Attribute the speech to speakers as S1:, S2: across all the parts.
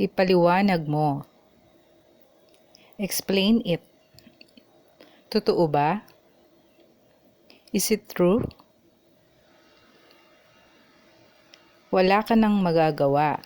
S1: Ipaliwanag mo. Explain it. Totoo ba? Is it true? Wala ka nang magagawa.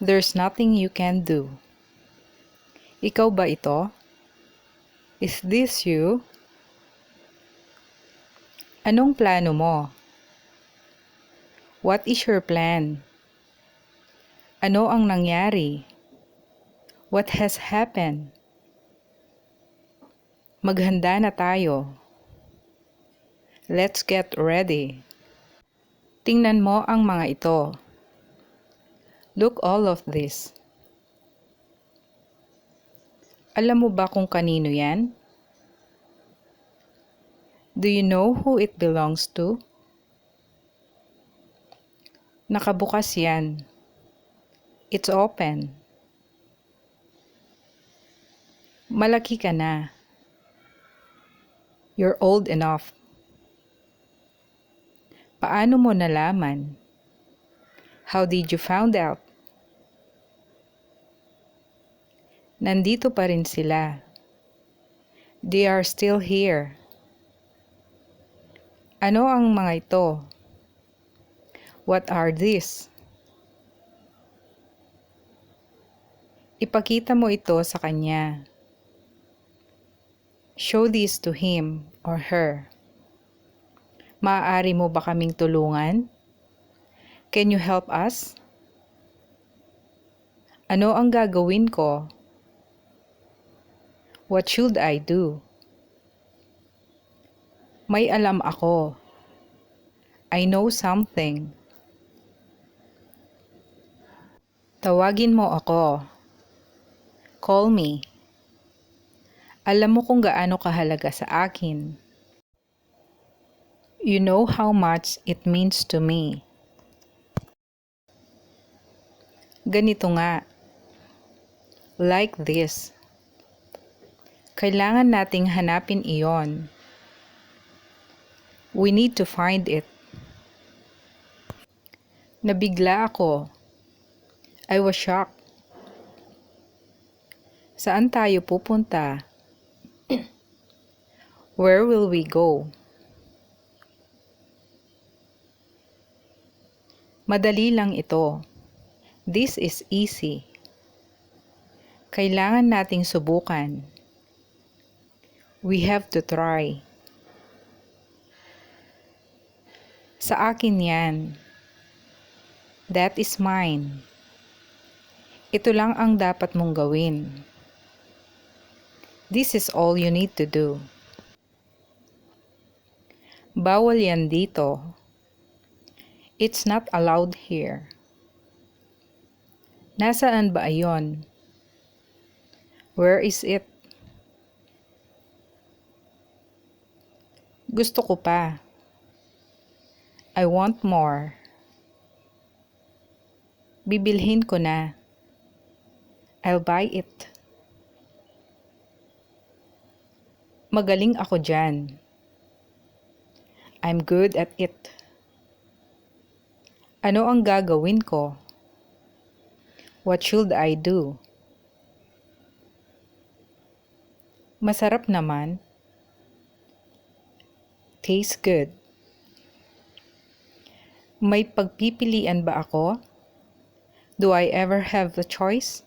S1: There's nothing you can do. Ikaw ba ito? Is this you? Anong plano mo? What is your plan? Ano ang nangyari? What has happened? Maghanda na tayo. Let's get ready. Tingnan mo ang mga ito. Look all of this. Alam mo ba kung kanino yan? Do you know who it belongs to? Nakabukas yan. It's open. Malaki ka na. You're old enough. Paano mo nalaman? How did you found out? Nandito pa rin sila. They are still here. Ano ang mga ito? What are these? Ipakita mo ito sa kanya. Show this to him or her. Maaari mo ba kaming tulungan? Can you help us? Ano ang gagawin ko? What should I do? May alam ako. I know something. Tawagin mo ako. Call me. Alam mo kung gaano kahalaga sa akin. You know how much it means to me. Ganito nga. Like this. Kailangan nating hanapin iyon. We need to find it. Nabigla ako. I was shocked. Saan tayo pupunta? Where will we go? Madali lang ito. This is easy. Kailangan nating subukan. We have to try. Sa akin yan. That is mine. Ito lang ang dapat mong gawin. This is all you need to do. Bawal yan dito. It's not allowed here. Nasaan ba ayon? Where is it? Gusto ko pa. I want more. Bibilhin ko na. I'll buy it. Magaling ako dyan. I'm good at it. Ano ang gagawin ko? What should I do? Masarap naman. Tastes good. May pagpipilian ba ako? Do I ever have the choice?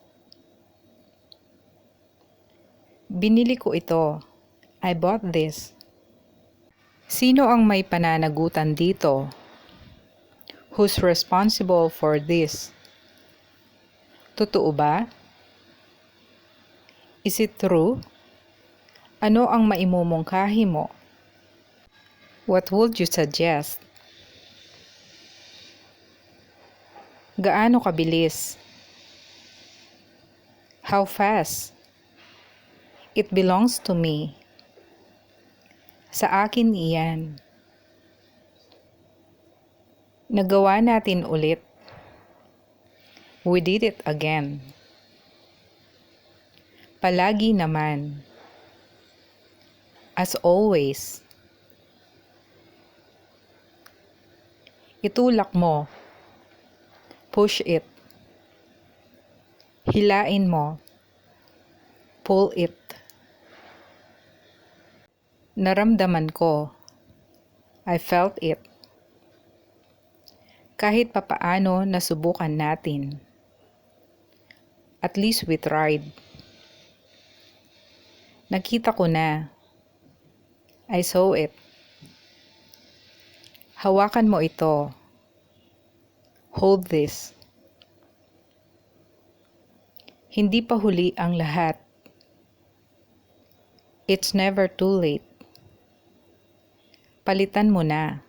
S1: Binili ko ito. I bought this. Sino ang may pananagutan dito? Who's responsible for this? Totoo ba? Is it true? Ano ang maimumungkahi mo? What would you suggest? Gaano kabilis? How fast? It belongs to me. Sa akin iyan. Nagawa natin ulit. We did it again. Palagi naman. As always. Itulak mo push it. Hilain mo. Pull it. Naramdaman ko. I felt it. Kahit papaano nasubukan natin. At least we tried. Nakita ko na. I saw it. Hawakan mo ito. Hold this. Hindi pa huli ang lahat. It's never too late. Palitan mo na.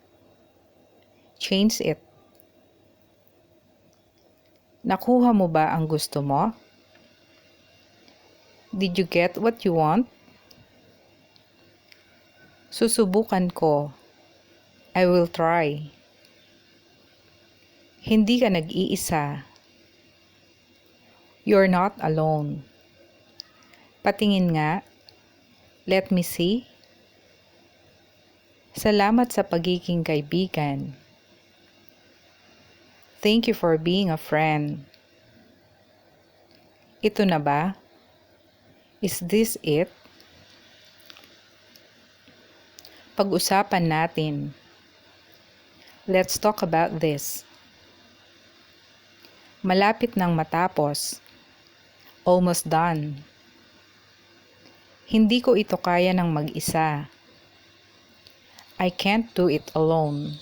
S1: Change it. Nakuha mo ba ang gusto mo? Did you get what you want? Susubukan ko. I will try. Hindi ka nag-iisa. You're not alone. Patingin nga. Let me see. Salamat sa pagiging kaibigan. Thank you for being a friend. Ito na ba? Is this it? Pag-usapan natin. Let's talk about this. Malapit nang matapos. Almost done. Hindi ko ito kaya ng mag-isa. I can't do it alone.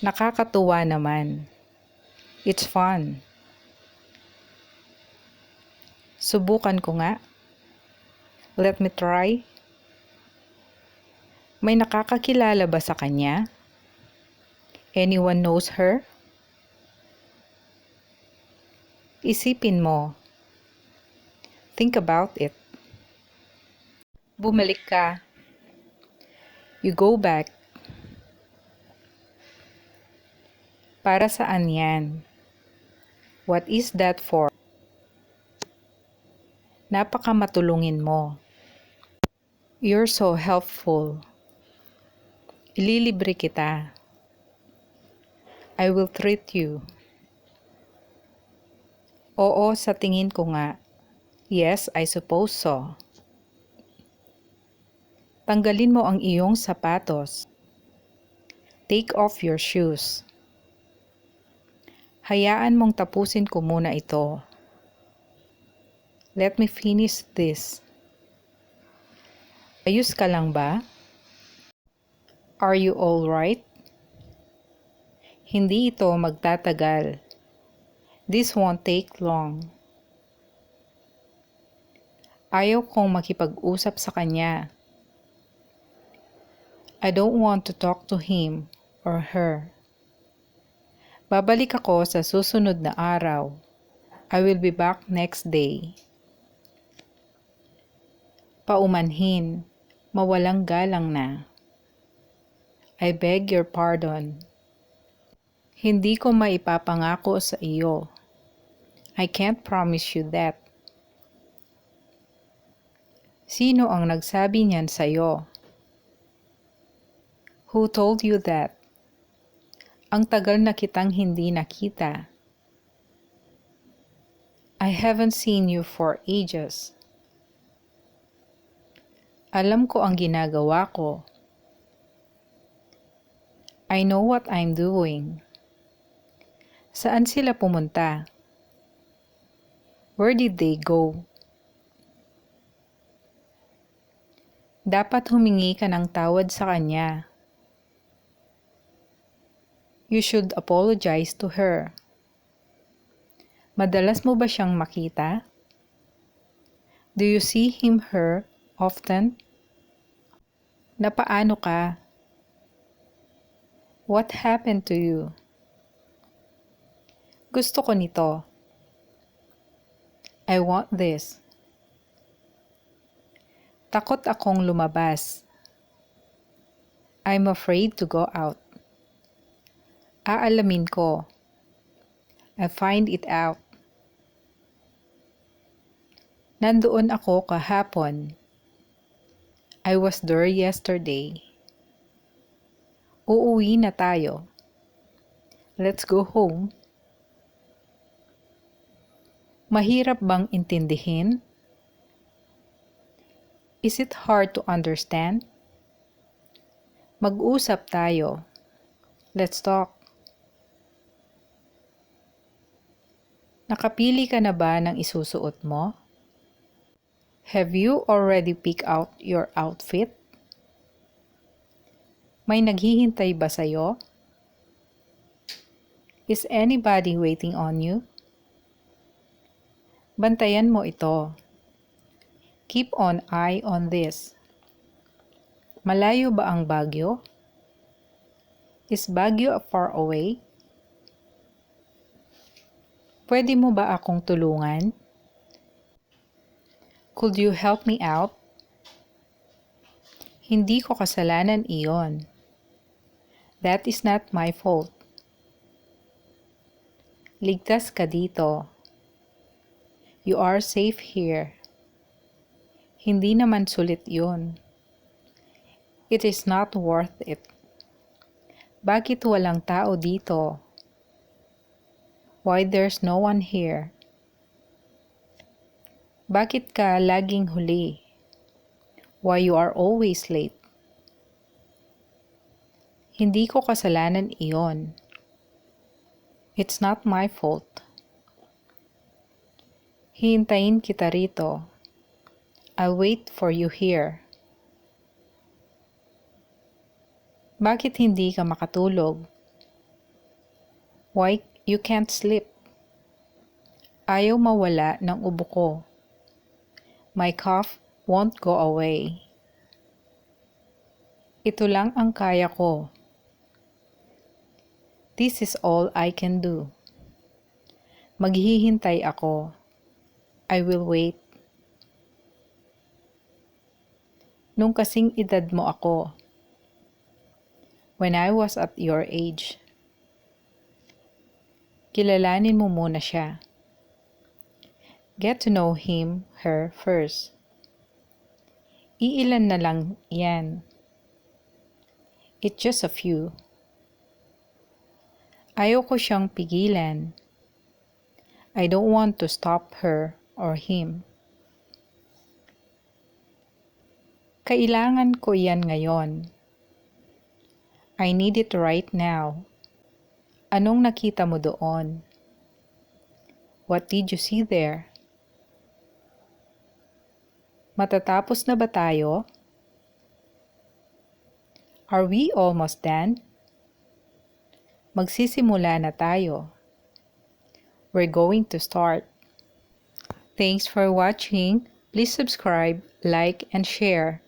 S1: Nakakatuwa naman. It's fun. Subukan ko nga. Let me try. May nakakakilala ba sa kanya? Anyone knows her? Isipin mo. Think about it. Bumalik ka. You go back. Para saan yan? What is that for? Napaka matulungin mo. You're so helpful. Ililibre kita. I will treat you. Oo, sa tingin ko nga. Yes, I suppose so. Tanggalin mo ang iyong sapatos. Take off your shoes. Hayaan mong tapusin ko muna ito. Let me finish this. Ayos ka lang ba? Are you all right? Hindi ito magtatagal. This won't take long. Ayaw kong makipag-usap sa kanya. I don't want to talk to him or her. Babalik ako sa susunod na araw. I will be back next day. Paumanhin, mawalang galang na. I beg your pardon. Hindi ko maipapangako sa iyo. I can't promise you that. Sino ang nagsabi niyan sa'yo? Who told you that? Ang tagal na kitang hindi nakita. I haven't seen you for ages. Alam ko ang ginagawa ko. I know what I'm doing. Saan sila pumunta? Where did they go? Dapat humingi ka ng tawad sa kanya. You should apologize to her. Madalas mo ba siyang makita? Do you see him her often? Napaano ka? What happened to you? Gusto ko nito. I want this. Takot akong lumabas. I'm afraid to go out. Aalamin ko. I find it out. Nandoon ako kahapon. I was there yesterday. Uuwi na tayo. Let's go home. Mahirap bang intindihin? Is it hard to understand? Mag-usap tayo. Let's talk. Nakapili ka na ba ng isusuot mo? Have you already picked out your outfit? May naghihintay ba sa'yo? Is anybody waiting on you? Bantayan mo ito. Keep on eye on this. Malayo ba ang Baguio? Is Baguio far away? Pwede mo ba akong tulungan? Could you help me out? Hindi ko kasalanan iyon. That is not my fault. Ligtas ka dito. You are safe here. Hindi naman sulit yun. It is not worth it. Bakit walang tao dito? Why there's no one here? Bakit ka laging huli? Why you are always late? Hindi ko kasalanan iyon. It's not my fault. Hihintayin kita rito. I'll wait for you here. Bakit hindi ka makatulog? Why you can't sleep? Ayaw mawala ng ubo ko. My cough won't go away. Ito lang ang kaya ko. This is all I can do. Maghihintay ako. I will wait. Nung kasing edad mo ako, when I was at your age, kilalanin mo muna siya. Get to know him, her first. Iilan na lang yan. It's just a few. Ayoko siyang pigilan. I don't want to stop her or him. Kailangan ko yan ngayon. I need it right now. Anong nakita mo doon? What did you see there? Matatapos na ba tayo? Are we almost done? Magsisimula na tayo. We're going to start. Thanks for watching. Please subscribe, like, and share.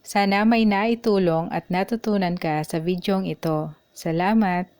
S1: Sana may naitulong at natutunan ka sa videong ito. Salamat!